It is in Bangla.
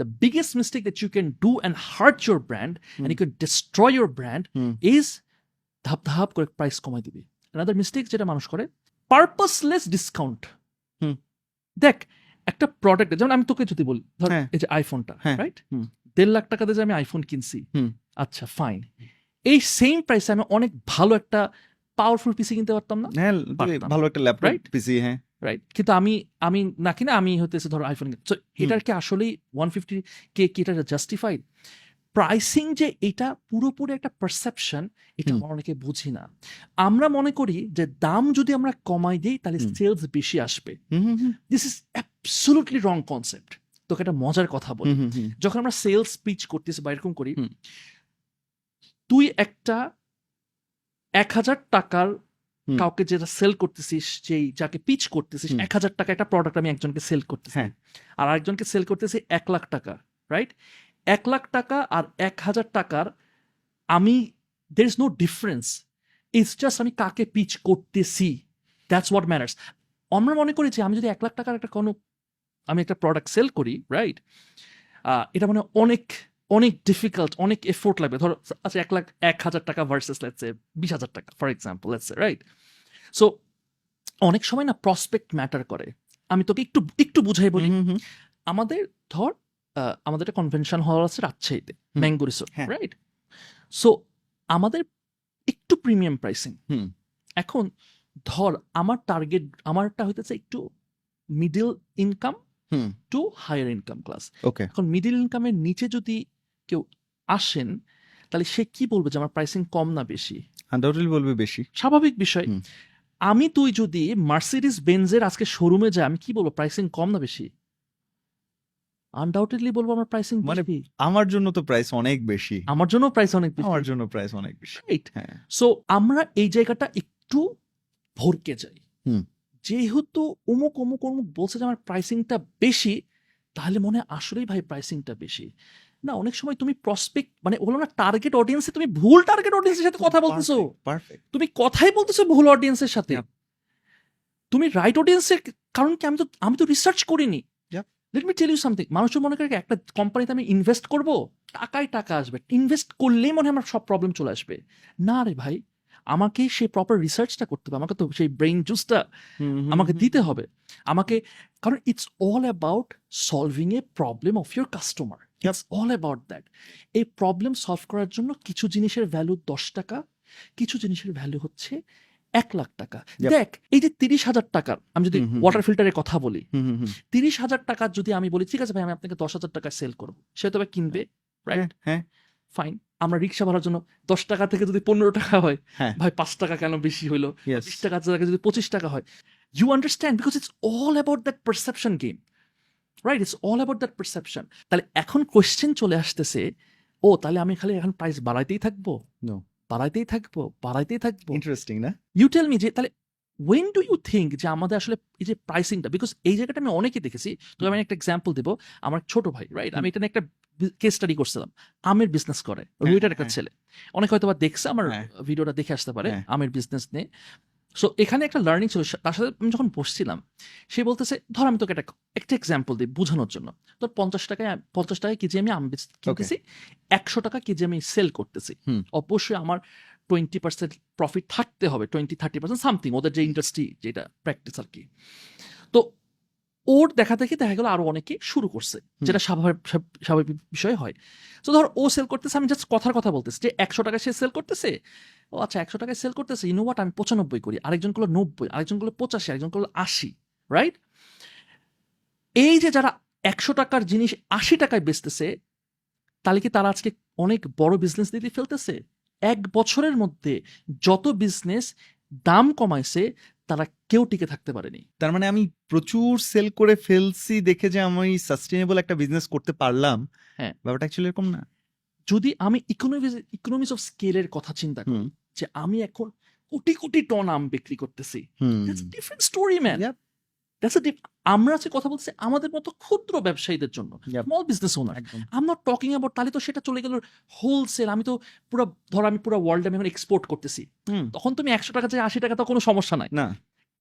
the biggest mistake that you can do and hurt your brand and you can destroy your brand Hmm. is ধাপ ধাপ করে প্রাইস কমাই দিবি another mistake যেটা মানুষ করে পারপাসলেস ডিসকাউন্ট দেখ একটা প্রোডাক্ট যেমন আমি তোকে যদি বলি ধর হ্যাঁ। এই যে আইফোনটা হ্যাঁ, রাইট হুম। দেড় লাখ টাকা দিয়ে আমি আইফোন কিনছি। আচ্ছা ফাইন এই সেম প্রাইসে আমি অনেক ভালো একটা পাওয়ারফুল পিসি কিনতে পারতাম না হ্যাঁ ভালো একটা ল্যাপটপ? পিসি হ্যাঁ রাইট কিন্তু আমি আমি না কিনা আমি হতেছে ধরো আইফোন তো এটার কি আসলেই ওয়ান ফিফটি কে কি এটা জাস্টিফাইড প্রাইসিং যে এটা পুরোপুরি একটা পারসেপশন এটা আমরা অনেকে বুঝি না। আমরা মনে করি যে দাম যদি আমরা কমাই দিই তাহলে সেলস বেশি আসবে। This is absolutely wrong concept তোকে একটা মজার কথা বলি। যখন আমরা সেলস পিচ করতেছি বা এরকম করি। তুই একটা এক হাজার টাকার। কাউকে যেটা সেল করতেছিস যেই যাকে পিচ করতেছিস এক হাজার টাকা একটা প্রোডাক্ট আমি একজনকে সেল করতেছি। হ্যাঁ। আর আরেকজনকে সেল করতেছি এক লাখ টাকা রাইট এক লাখ টাকা আর এক হাজার টাকার আমি there is no difference it's just আমি কাকে পিচ করতেছি। দ্যাটস হোয়াট ম্যাটার্স আমরা মনে করি যে আমি যদি এক লাখ টাকার একটা কোনো আমি একটা প্রোডাক্ট সেল করি রাইট এটা মানে অনেক অনেক ডিফিকাল্ট অনেক এফোর্ট লাগবে। ধরো আচ্ছা এক লাখ এক হাজার টাকা ভার্সেস লেটসে বিশ হাজার টাকা for example let's say right so অনেক সময় না প্রসপেক্ট ম্যাটার করে। আমি তোকে একটু একটু বুঝাই বলি। আমাদের ধর আমাদের একটা কনভেনশন হল আছে রাজশাহীতে ম্যাঙ্গো রিসোর্ট। রাইট সো আমাদের একটু প্রিমিয়াম প্রাইসিং হুম। এখন ধর আমার টার্গেট আমারটা হইতেছে একটু middle income. To higher income class okay এখন মিডিল ইনকামের নিচে যদি কেউ আসেন তাহলে সে কি বলবে যে আমার প্রাইসিং কম না বেশি? বলবে বেশি। স্বাভাবিক বিষয়। আমি তুই যদি মার্সিডিস বেঞ্জের আজকে শোরুমে যাই আমি কি বলব প্রাইসিং কম না বেশি? আনডাউটেডলি বলব আমার প্রাইসিং মানে আমার জন্য তো প্রাইস অনেক বেশি। আমার জন্য প্রাইস অনেক বেশি। আমার জন্য প্রাইস অনেক বেশি। রাইট হ্যাঁ। সো আমরা এই জায়গাটা একটু ভরকে যাই। যেহেতু অমুক অমুক অমুক বলছে যে আমার প্রাইসিংটা বেশি তাহলে মনে হয় আসলেই ভাই প্রাইসিংটা বেশি। না অনেক সময় তুমি প্রসপেক্ট মানে বলো না টার্গেট অডিয়েন্সে তুমি ভুল টার্গেট অডিয়েন্সের সাথে কথা বলতেছো। পারফেক্ট তুমি কথাই বলতেছো ভুল অডিয়েন্সের সাথে। তুমি রাইট অডিয়েন্সের কারণ কি আমি তো আমি তো রিসার্চ করিনি। Let me tell you something মানুষ মনে করে একটা কোম্পানিতে আমি ইনভেস্ট করব? টাকায় টাকা আসবে। ইনভেস্ট করলেই মনে হয় আমার সব প্রবলেম চলে আসবে। না রে ভাই আমাকে সেই প্রপার রিসার্চটা করতে হবে আমাকে তো সেই ব্রেইন জুসটা আমাকে দিতে হবে। আমাকে কারণ it's all about solving a problem of your customer it's all about that এই প্রবলেম সলভ করার জন্য কিছু জিনিসের ভ্যালু দশ টাকা কিছু জিনিসের ভ্যালু হচ্ছে এক লাখ টাকা। দেখ এই যে তিরিশ হাজার টাকার আমি যদি ওয়াটার ফিল্টারের কথা বলি। তিরিশ হাজার টাকা যদি আমি বলি ঠিক আছে ভাই আমি আপনাকে দশ হাজার টাকা সেল করব। সে তবে কিনবে রাইট হ্যাঁ, হ্যাঁ। ফাইন আমরা রিক্সা ভাড়ার জন্য দশ টাকা থেকে যদি পনেরো টাকা হয় হ্যাঁ। ভাই পাঁচ টাকা কেন বেশি হইল. বিশ টাকা যদি পঁচিশ টাকা হয়। You understand because it's all about that perception game right it's all about that perception তাহলে এখন কোয়েশ্চেন চলে আসতেছে ও তাহলে আমি খালি এখন প্রাইস বাড়াইতেই থাকব. বাড়াইতেই থাকব বাড়াইতেই থাকব ইন্টারেস্টিং না ইউ টেল মি যে তাহলে ওয়েন ডু ইউ থিঙ্ক যে আমাদের আসলে এই যে প্রাইসিংটা বিকজ এই জায়গাটা আমি অনেকে দেখেছি তো আমি একটা এক্সাম্পল দেবো আমার ছোট ভাই রাইট আমি এটা নিয়ে একটা কেস স্টাডি করছিলাম আমের বিজনেস করে রুইটার একটা হ্যাঁ। ছেলে অনেক হয়তো বা দেখছে আমার হ্যাঁ। ভিডিওটা দেখে আসতে পারে হ্যাঁ। আমের বিজনেস নিয়ে সো এখানে একটা লার্নিং ছিল তার সাথে আমি যখন বসছিলাম সে বলতেছে ধর আমি তোকে একটা একটা এক্সাম্পল দিই বোঝানোর জন্য। তোর পঞ্চাশ টাকায় পঞ্চাশ টাকা কেজি আমি আম কিনতেছি একশো টাকা কেজি আমি সেল করতেছি। অবশ্যই আমার টোয়েন্টি পার্সেন্ট প্রফিট থাকতে হবে টোয়েন্টি থার্টি পার্সেন্ট সামথিং ওদের যে ইন্ডাস্ট্রি যেটা প্র্যাকটিস আর কি। তো ওর দেখা দেখি দেখা গেলো আরও অনেকে শুরু করছে যেটা স্বাভাবিক স্বাভাবিক বিষয় হয়। তো ধর ও সেল করতেছে আমি জাস্ট কথার কথা বলতেছি যে একশো টাকায় সে সেল করতেছে? ও আচ্ছা একশো টাকায় সেল করতেছে ইনো হোয়াট আমি পঁচানব্বই করি আরেকজন করল নব্বই আরেকজন করল পঁচাশি আরেকজন করল আশি রাইট এই যে যারা একশো টাকার জিনিস আশি টাকায় বেচতেছে তাহলে কি তারা আজকে অনেক বড় বিজনেস দিতে ফেলতেছে? এক বছরের মধ্যে যত বিজনেস দাম কমাইছে তারা কেউ টিকে থাকতে পারেনি। তার মানে আমি প্রচুর সেল করে ফেলছি দেখে যে আমি সাস্টেনেবল একটা বিজনেস করতে পারলাম। হ্যাঁ। ব্যাপারটা অ্যাকচুয়ালি এরকম না। যদি আমি ইকোনমিক্স ইকোনমিক্স অফ স্কেলের কথা চিন্তা করি যে আমি এখন কোটি কোটি টন আম বিক্রি করতেছি। ডিফারেন্ট স্টোরি ম্যান আমরা আজকে কথা বলছি আমাদের মতো ক্ষুদ্র ব্যবসায়ীদের জন্য স্মল বিজনেস ওনার একদম। আম নট টকিং অ্যাবাউট তাহলে তো সেটা চলে গেল হোলসেল আমি তো পুরো ধর আমি পুরো ওয়ার্ল্ড আমি এখন এক্সপোর্ট করতেছি। তখন তুমি একশো টাকা চাই আশি টাকা তো কোনো সমস্যা নাই। না।